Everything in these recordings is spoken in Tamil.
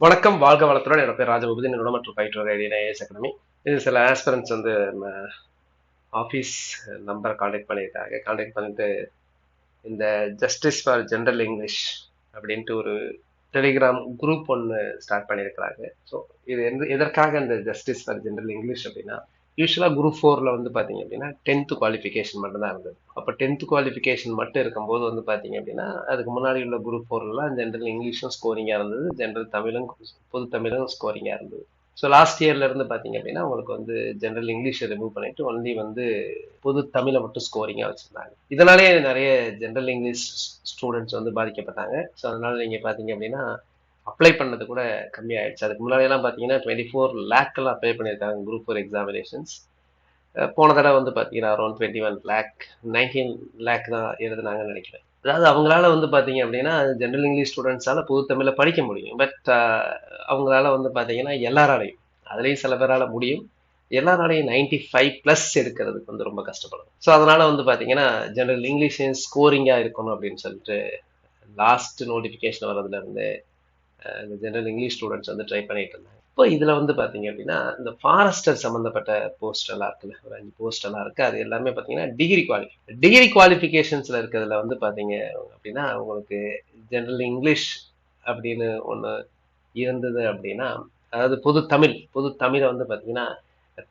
வணக்கம் வாழ்க வளத்துடன். என்னோட பேர் ராஜபூபதி. நிறுவனம் மற்றும் பயிற்றுவர் ஐடிஎஸ் அகாடமி. இது சில ஆஸ்பிரன்ஸ் வந்து நம்ம ஆஃபீஸ் நம்பரை காண்டாக்ட் பண்ணியிருக்காங்க. காண்டாக்ட் பண்ணிட்டு இந்த ஜஸ்டிஸ் ஃபார் ஜென்ரல் இங்கிலீஷ் அப்படின்ட்டு ஒரு டெலிகிராம் குரூப் ஒன்று ஸ்டார்ட் பண்ணியிருக்கிறாங்க. ஸோ இது எந்த எதற்காக இந்த ஜஸ்டிஸ் ஃபார் ஜென்ரல் இங்கிலீஷ் அப்படின்னா யூஸ்வலாக குரூப் ஃபோரில் வந்து பார்த்தீங்க அப்படின்னா டென்த்து குவாலிஃபிகேஷன் மட்டும்தான் இருந்தது. அப்போ டென்த்து குவாலிஃபிகேஷன் மட்டும் இருக்கும்போது வந்து பார்த்தீங்க அப்படின்னா அதுக்கு முன்னாடி உள்ள குரூப் ஃபோர்லாம் ஜென்ரல் இங்கிலீஷும் ஸ்கோரிங்காக இருந்தது ஜென்ரல் தமிழும் பொது தமிழும் ஸ்கோரிங்காக இருந்தது. ஸோ லாஸ்ட் இயர்லேருந்து பார்த்தீங்க அப்படின்னா உங்களுக்கு வந்து ஜென்ரல் இங்கிலீஷை ரிமூவ் பண்ணிட்டு ஒன்லி வந்து பொது தமிழை மட்டும் ஸ்கோரிங்காக வச்சுருந்தாங்க. இதனாலே நிறைய ஜென்ரல் இங்கிலீஷ் ஸ்டூடெண்ட்ஸ் வந்து பாதிக்கப்பட்டாங்க. ஸோ அதனால நீங்கள் பார்த்தீங்க அப்படின்னா அப்ளை பண்ணது கூட கம்மியாயிடுச்சு. அதுக்கு முன்னாடியெல்லாம் பார்த்தீங்கன்னா டுவெண்ட்டி ஃபோர் லேக்கெல்லாம் அப்ளை பண்ணியிருக்காங்க குரூப் ஃபோர் எக்ஸாமினேஷன்ஸ் போன தடவை வந்து பார்த்தீங்கன்னா around twenty one lakh nineteen lakh தான் எழுதுனாங்கன்னு நினைக்கிறேன். அதாவது அவங்களால வந்து பார்த்தீங்க அப்படின்னா ஜென்ரல் இங்கிலீஷ் ஸ்டூடெண்ட்ஸால புது தமிழில் படிக்க முடியும். பட் அவங்களால வந்து பார்த்தீங்கன்னா எல்லாராலையும் அதுலேயும் சில பேரால் முடியும். எல்லாராலையும் நைன்டி ஃபைவ் ப்ளஸ் எடுக்கிறதுக்கு வந்து ரொம்ப கஷ்டப்படும் ஸோ அதனால வந்து பார்த்தீங்கன்னா ஜென்ரல் இங்கிலீஷ் ஸ்கோரிங்காக இருக்கணும் அப்படின்னு சொல்லிட்டு லாஸ்ட் நோட்டிஃபிகேஷன் வர்றதுலேருந்து இந்த ஜென்ரல் இங்கிலீஷ் ஸ்டூடெண்ட்ஸ் வந்து ட்ரை பண்ணிட்டு இருந்தாங்க. இப்போ இதில் வந்து பார்த்தீங்க அப்படின்னா இந்த ஃபாரஸ்டர் சம்மந்தப்பட்ட போஸ்ட் எல்லாம் இருக்குல்ல ஒரு அஞ்சு போஸ்ட் எல்லாம் இருக்குது அது எல்லாமே பார்த்தீங்கன்னா டிகிரி குவாலிஃபி டிகிரி குவாலிஃபிகேஷன்ஸில் இருக்கிறதுல வந்து பார்த்தீங்க அப்படின்னா உங்களுக்கு ஜென்ரல் இங்கிலீஷ் அப்படின்னு ஒன்று இருந்தது அப்படின்னா அதாவது பொது தமிழ் பொது தமிழை வந்து பார்த்தீங்கன்னா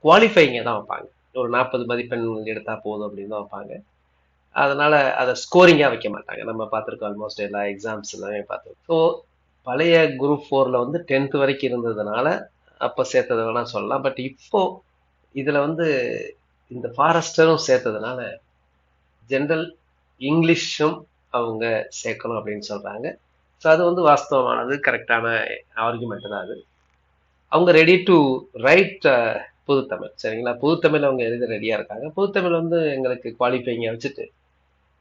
குவாலிஃபைங்க தான் வைப்பாங்க. ஒரு நாற்பது மதிப்பெண் எடுத்தால் போதும் அப்படின்னு தான் வைப்பாங்க. அதனால அதை ஸ்கோரிங்காக வைக்க மாட்டாங்க. நம்ம பார்த்துருக்கோம் ஆல்மோஸ்ட் எல்லா எக்ஸாம்ஸ் எல்லாமே பார்த்துருக்கோம். ஸோ பழைய குரூப் ஃபோரில் வந்து டென்த்து வரைக்கும் இருந்ததுனால அப்போ சேர்த்தது வேணால் சொல்லலாம். பட் இப்போ இதில் வந்து இந்த ஃபாரஸ்டரும் சேர்த்ததுனால ஜென்ரல் இங்கிலீஷும் அவங்க சேர்க்கணும் அப்படின்னு சொல்கிறாங்க ஸோ அது வந்து வாஸ்தவமானது கரெக்டான ஆர்குமெண்ட் தான் அது. அவங்க ரெடி டு ரைட் புதுத்தமிழ். சரிங்களா? புதுத்தமிழ் அவங்க எழுத ரெடியாக இருக்காங்க. புதுத்தமிழ் வந்து எங்களுக்கு குவாலிஃபைங்க வச்சுட்டு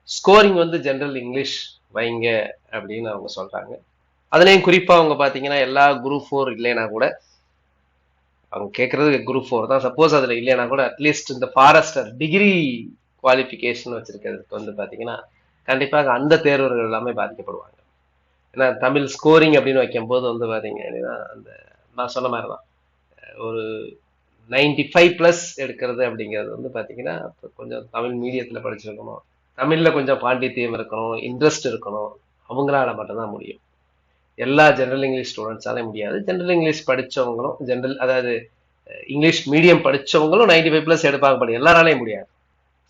ஸ்கோரிங் வந்து ஜென்ரல் இங்கிலீஷ் வைங்க அப்படின்னு அவங்க சொல்கிறாங்க அதுலேயும் குறிப்பாக அவங்க பார்த்தீங்கன்னா எல்லா குரூப் ஃபோர் இல்லைனா கூட அவங்க கேட்குறது குரூப் ஃபோர் தான். சப்போஸ் அதில் இல்லைனா கூட அட்லீஸ்ட் இந்த ஃபாரஸ்டர் டிகிரி குவாலிஃபிகேஷன் வச்சிருக்கிறதுக்கு வந்து பார்த்தீங்கன்னா கண்டிப்பாக அந்த தேர்வர்கள் எல்லாமே பாதிக்கப்படுவாங்க. ஏன்னா தமிழ் ஸ்கோரிங் அப்படின்னு வைக்கும்போது வந்து பார்த்தீங்கன்னா அப்படின்னா அந்த நான் சொன்ன மாதிரி தான் ஒரு நைன்டி ஃபைவ் ப்ளஸ் எடுக்கிறது அப்படிங்கிறது வந்து பார்த்தீங்கன்னா கொஞ்சம் தமிழ் மீடியத்தில் படிச்சிருக்கணும். தமிழில் கொஞ்சம் பாண்டித்தியம் இருக்கணும் இன்ட்ரெஸ்ட் இருக்கணும். அவங்களால மட்டும்தான் முடியும். எல்லா ஜென்ரல் இங்கிலீஷ் ஸ்டூடெண்ட்ஸாலே முடியாது. ஜென்ரல் இங்கிலீஷ் படித்தவங்களும் ஜென்ரல் அதாவது இங்கிலீஷ் மீடியம் படித்தவங்களும் நைன்டி ஃபைவ் ப்ளஸ் எடுப்பாங்க பட் எல்லாராலையும் முடியாது.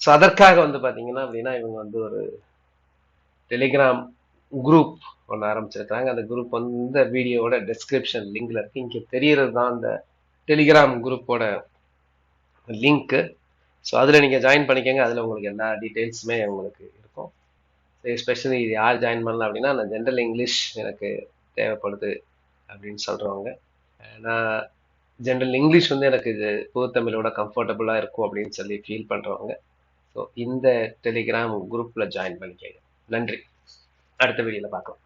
ஸோ அதற்காக வந்து பார்த்தீங்கன்னா அப்படின்னா இவங்க வந்து ஒரு டெலிகிராம் குரூப் ஒன்று ஆரம்பிச்சிருக்காங்க அந்த குரூப் வந்து இந்த வீடியோவோட டெஸ்கிரிப்ஷன் லிங்க்ல இருக்கு. இங்கே தெரியறது தான் அந்த டெலிகிராம் குரூப்போட லிங்க்கு ஸோ அதில் நீங்கள் ஜாயின் பண்ணிக்கோங்க. அதில் உங்களுக்கு எல்லா டீட்டெயில்ஸுமே உங்களுக்கு இருக்கும். எஸ்பெஷலி இது யார் ஜாயின் பண்ணலாம் அப்படின்னா அந்த ஜென்ரல் இங்கிலீஷ் எனக்கு தேவைப்படுது அப்படின்னு சொல்கிறவங்க நான் ஜென்ரல் இங்கிலீஷ் வந்து எனக்கு இது புதுத்தமிழோட கம்ஃபர்டபுளாக இருக்கும் அப்படின்னு சொல்லி ஃபீல் பண்ணுறவங்க ஸோ இந்த டெலிகிராம் குரூப்பில் ஜாயின் பண்ணிக்கங்க. நன்றி. அடுத்த வீடியோவில் பார்க்கலாம்.